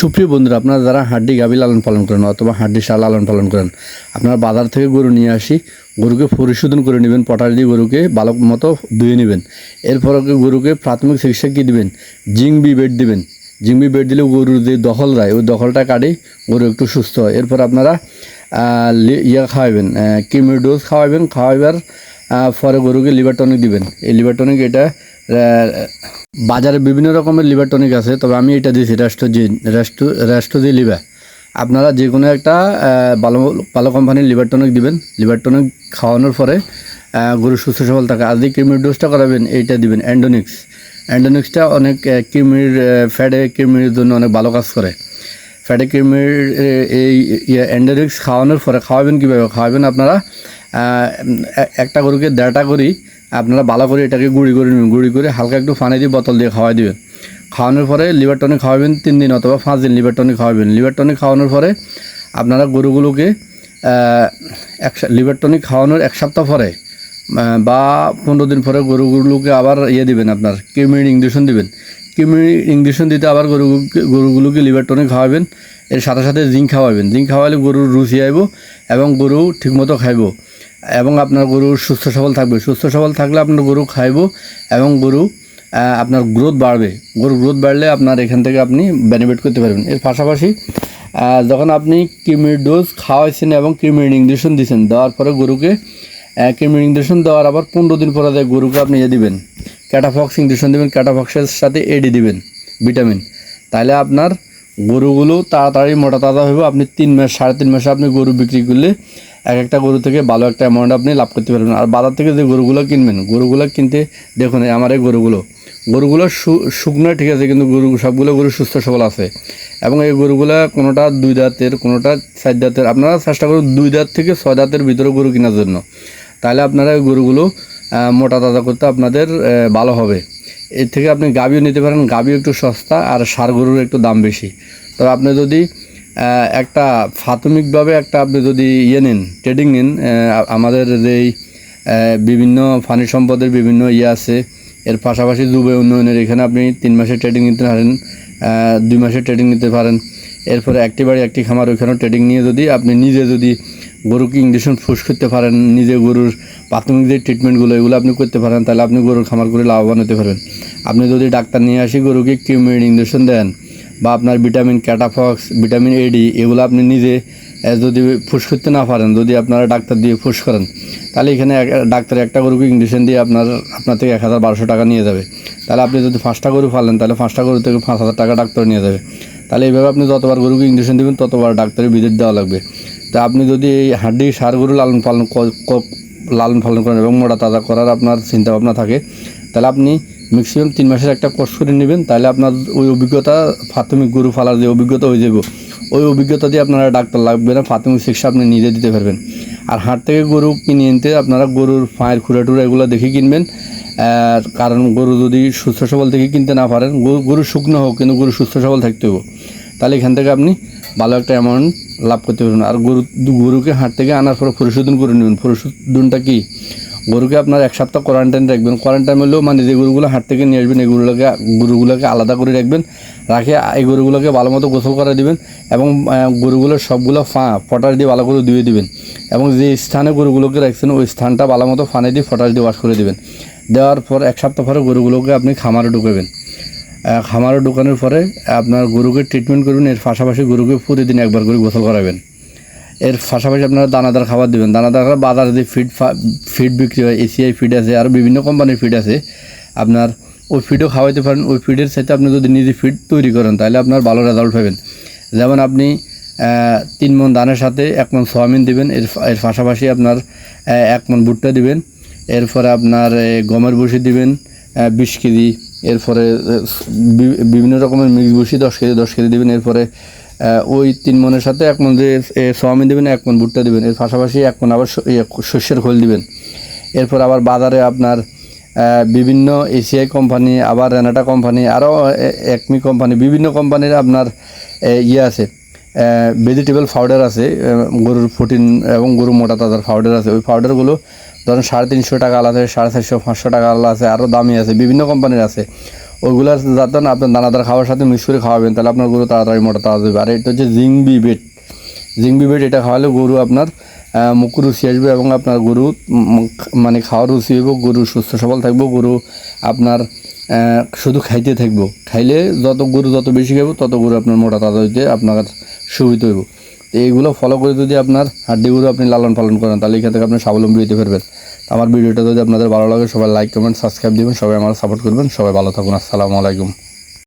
সুপ্রিয় বন্ধুরা, আপনারা যারা হাড্ডি গাভী লালন পালন করেন অথবা হাড্ডি সার লালন পালন করেন, আপনারা বাজার থেকে গরু নিয়ে আসি, গরুকে পরিশোধন করে নেবেন, পটাশ দিয়ে গরুকে বালক মতো ধুয়ে নেবেন। এরপর গরুকে প্রাথমিক চিকিৎসা কী দিবেন? জিংবি বেড দিবেন। জিংবি বেড দিলে গরুর যে দখল দেয় ওই দখলটা কাটে গরু একটু সুস্থ হয়। এরপর আপনারা ইয়া খাওয়াবেন কিমির ডোজ খাওয়াবেন খাওয়াবার পরে গরুকে লিভার টনিক দিবেন। এই লিভার টনিক এটা বাজারে বিভিন্ন রকমের লিভার টনিক আছে তবে আমি এটা দিয়েছি রেস্টোজিন রেস্টো রেস্টোজি লিভার আপনারা যে কোনো একটা ভালো ভালো কোম্পানির লিভার টনিক দিবেন। লিভার টনিক খাওয়ানোর পরে গরু সুস্থ সবল থাকে। আর যে ক্রিমির ডোজটা করাবেন এইটা দিবেন অ্যান্ডোনিক্স অ্যান্ডোনিক্সটা অনেক আহ, ফ্যাটে কৃমির জন্য অনেক ভালো কাজ করে। ফ্যাটে কৃমির এ- এই অ্যান্ডোনিক্স খাওয়ানোর পরে খাওয়াবেন কীভাবে? খাওয়াবেন আপনারা একটা গরুকে দেড়টা করি আপনারা ভালো করে এটাকে গুঁড়ি করে নেবেন। গুঁড়ি করে হালকা একটু পানি দিয়ে বোতল দিয়ে খাওয়াই দিবেন। খাওয়ানোর পরে লিভার টনিক খাওয়াবেন তিন দিন অথবা পাঁচ দিন লিভার টনিক খাওয়াবেন। লিভার টনিক খাওয়ানোর পরে আপনারা গরুগুলোকে এক লিভার টনিক খাওয়ানোর এক সপ্তাহ পরে বা পনেরো দিন পরে গরুগুলোকে আবার ইয়ে দিবেন আপনার কিমির ইঞ্জেকশন দিবেন। কিমির ইঞ্জেকশন দিতে আবার গরু গরুগুলোকে লিভার টনিক খাওয়াবেন। এর সাথে সাথে জিঙ্ক খাওয়াবেন। জিঙ্ক খাওয়ালে গরুর রুচি আইব এবং গরু ঠিকমতো খাইব। এবং আপনার গরু সুস্থ সবল থাকবে। সুস্থ সবল থাকলে আপনার গরু খাইব এবং গরু আপনার গ্রোথ বাড়বে। গরুর গ্রোথ বাড়লে আপনার এখান থেকে আপনি বেনিফিট করতে পারবেন। এর পাশাপাশি যখন আপনি কিমির ডোজ খাওয়াইছেন এবং কিমির ইঞ্জেকশন দিয়েছেন দেওয়ার পরে গরুকে কিমির ইঞ্জেকশন দেওয়ার আবার পনেরো দিন পরে দেয় গরুকে আপনি ইয়ে দিবেন ক্যাটাফক্স ইঞ্জেকশন দেবেন ক্যাটাফক্সের সাথে এডি দিবেন ভিটামিন তাহলে আপনার গরুগুলো তাড়াতাড়ি মোটা তাজা হবে আপনি তিন মাস, সাড়ে তিন মাসে আপনি গরু বিক্রি করলে এক একটা গরু থেকে ভালো একটা অ্যামাউন্ট আপনি লাভ করতে পারবেন। আর বাজার থেকে যে গরুগুলো কিনবেন, গরুগুলো কিনতে দেখুন আমার এই গরুগুলো গরুগুলো শুকনো ঠিক আছে, কিন্তু গরু, সবগুলো গরু সুস্থ সবল আছে। এবং এই গরুগুলো কোনোটা দুই দাঁতের কোনোটা চার দাঁতের আপনারা চেষ্টা করুন দুই দাঁত থেকে ছয় দাঁতের ভিতরে গরু কেনার জন্য। তাহলে আপনারা এই গরুগুলো মোটা তাজা করতে আপনাদের ভালো হবে। এর থেকে আপনি গাভিও নিতে পারেন গাভি একটু সস্তা আর সার গরুর একটু দাম বেশি। তবে আপনি যদি একটা প্রাথমিকভাবে একটা আপনি যদি ইয়ে নিন, ট্রেডিং নিন আমাদের যেই বিভিন্ন ফানি সম্পদের বিভিন্ন ইয়ে আছে, এর পাশাপাশি যুব উন্নয়নের, এখানে আপনি তিন মাসের ট্রেডিং নিতে পারেন দুই মাসের ট্রেডিং নিতে পারেন। এরপরে একটি বাড়ি, একটি খামার, ওইখানেও ট্রেডিং নিয়ে যদি আপনি নিজে যদি গরুকে ইঞ্জেকশন ফুস করতে পারেন, নিজে গরুর প্রাথমিক যে ট্রিটমেন্টগুলো এগুলো আপনি করতে পারেন, তাহলে আপনি গরুর খামার করে লাভবান হতে পারবেন আপনি যদি ডাক্তার নিয়ে আসি গরুকে কিউমিড ইঞ্জেকশন দেন, বা আপনার ভিটামিন ক্যাটাফক্স ভিটামিন এডি এগুলো আপনি নিজে যদি ফুস করতে না পারেন, যদি আপনারা ডাক্তার দিয়ে ফুস করেন, তাহলে এখানে ডাক্তার একটা গরুকে ইঞ্জেকশন দিয়ে আপনার আপনার থেকে এক হাজার বারোশো টাকা নিয়ে যাবে। তাহলে আপনি যদি পাঁচটা গরু ফালেন তাহলে পাঁচটা গরু থেকে পাঁচ হাজার টাকা ডাক্তার নিয়ে যাবে। তাহলে এইভাবে আপনি যতবার গরুকে ইঞ্জেকশন দেবেন, ততবার ডাক্তারের ভিজিট দেওয়া লাগবে। তা আপনি যদি এই হাড্ডি, সার গরু লালন পালন লালন পালন করেন এবং মোটা তাজা করার আপনার চিন্তা ভাবনা থাকে, তাহলে আপনি ম্যাক্সিমাম তিন মাসের একটা কোর্স করে নেবেন, তাহলে আপনার ওই অভিজ্ঞতা প্রাথমিক গরু ফালার যে অভিজ্ঞতা হয়ে যাবে, ওই অভিজ্ঞতা দিয়ে আপনারা ডাক্তার লাগবে না, প্রাথমিক চিকিৎসা আপনি নিজে দিতে পারবেন। আর হাট থেকে গরু কিনে আনতে আপনারা গরুর পায়ের খুঁড়া টুড়ে এগুলো দেখে কিনবেন। কারণ গরু যদি সুস্থ সবল থেকে কিনতে না পারেন, গরু শুকনো হোক, কিন্তু গরু সুস্থ সবল থাকতে হবে তাহলে এখান থেকে আপনি ভালো একটা অ্যামাউন্ট লাভ করতে পারবেন। আর গরু, গরুকে হাট থেকে আনার পর পরিশোধন করে নেবেন। পরিশোধনটা কি? গরুকে আপনার এক সপ্তাহ কোয়ারেন্টাইন রাখবেন। কোয়ারেন্টাইন হলেও মানে যে গরুগুলো হাট থেকে নিয়ে আসবেন এগুলোকে গরুগুলোকে গরুগুলোকে আলাদা করে রাখবেন। রাখে, এই গরুগুলোকে ভালো মতো গোসল করে দিবেন এবং গরুগুলোর সবগুলো ফা ফটাস দিয়ে ভালো করে ধুয়ে দিবেন। এবং যে স্থানে গরুগুলোকে রাখছেন, ওই স্থানটা ভালো মতো ফানে দিয়ে ফটাস দিয়ে ওয়াশ করে দিবেন। দেওয়ার পর, এক সপ্তাহ পরে গরুগুলোকে আপনি খামারে ঢুকাবেন। খামারে ঢুকানোর পরে আপনার গরুকে ট্রিটমেন্ট করবেন এর পাশাপাশি গরুকে প্রতিদিন একবার করে গোসল করাবেন। এর পাশাপাশি আপনারা দানাদার খাবার দেবেন। দানাদার খাবার বাজারে যে ফিড ফিড বিক্রি হয় এসিআই ফিড আছে, আর বিভিন্ন কোম্পানির ফিড আছে, আপনার ওই ফিডও খাওয়াইতে পারেন। ওই ফিডের সাথে আপনি যদি নিজে ফিড তৈরি করেন, তাহলে আপনার ভালো রেজাল্ট পাবেন। যেমন আপনি তিন মন দানের সাথে এক মন সোয়াবিন দিবেন, এর এর পাশাপাশি আপনার এক মন ভুট্টা দিবেন, এরপরে আপনার গমের বসি দিবেন বিশ কেজি, এরপরে বিভিন্ন রকমের মিক্স বসি দশ কেজি দশ কেজি দিবেন, এরপরে ওই তিন মনের সাথে এক মন সোয়াবিন দেবেন এক মন ভুট্টা দিবেন। এর পাশাপাশি এক মন আবার ইয়ে, শস্যের খোল দিবেন। এরপর আবার বাজারে আপনার বিভিন্ন এসিআই কোম্পানি আবার রেনাটা কোম্পানি আরও একমি কোম্পানি বিভিন্ন কোম্পানির আপনার ইয়ে আছে। ভেজিটেবল পাউডার আছে গরুর প্রোটিন এবং গরু মোটা তাজার পাউডার আছে। ওই পাউডারগুলো ধরেন সাড়ে তিনশো টাকা আলাদা সাড়ে চারশো পাঁচশো টাকা আলাদা আছে আরও দামি আছে বিভিন্ন কোম্পানির আছে। ওইগুলার যাতে না আপনার দানাদার খাওয়ার সাথে মিক্স করে খাওয়াবেন, তাহলে আপনার গরু তাড়াতাড়ি মোটা তাড়া দেবে আর এটা হচ্ছে জিংবি বেট। জিংবি বেট এটা খাওয়ালে গরু আপনার মুখ রুচি আসবে এবং আপনার গরু মানে খাওয়ার রুচি হইব, গরু সুস্থ সবল থাকব, গরু আপনার শুধু খাইতে থাকব। খাইলে যত গরু যত বেশি খাব তত গরু আপনার মোটা তাজা হইতে আপনার সুবিধা হইব। এইগুলো ফলো করে যদি আপনার হাড্ডিগুলো আপনি লালন পালন করেন, তাহলে এখান থেকে আপনি স্বাবলম্বী হতে পারবেন। আমার ভিডিওটা যদি আপনাদের ভালো লাগে, সবাই লাইক কমেন্ট সাবস্ক্রাইব দেবেন, সবাই আমার সাপোর্ট করবেন, সবাই ভালো থাকুন। আসসালামু আলাইকুম।